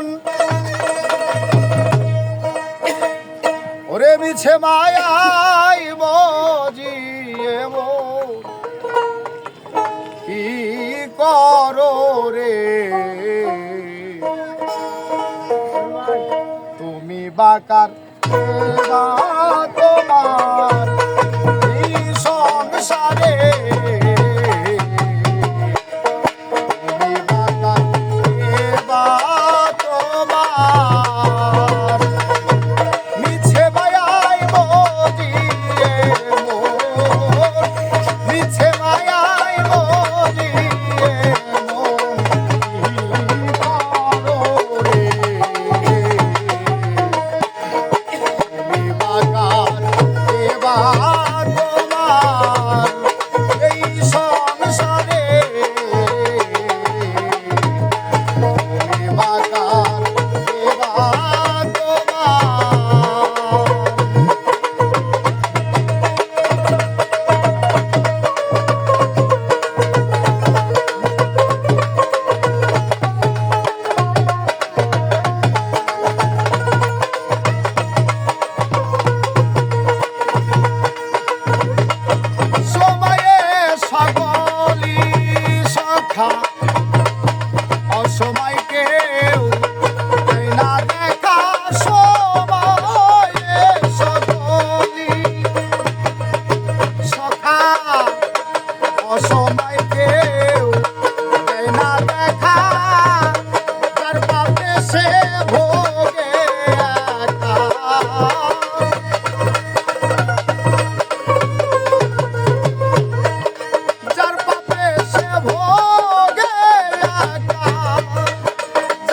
মন। ওরে মিছে মায়াই মজিয়ে মো। কি করো রে? তুমি বাকার তোমার। সংসারে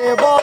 Yeah, boy.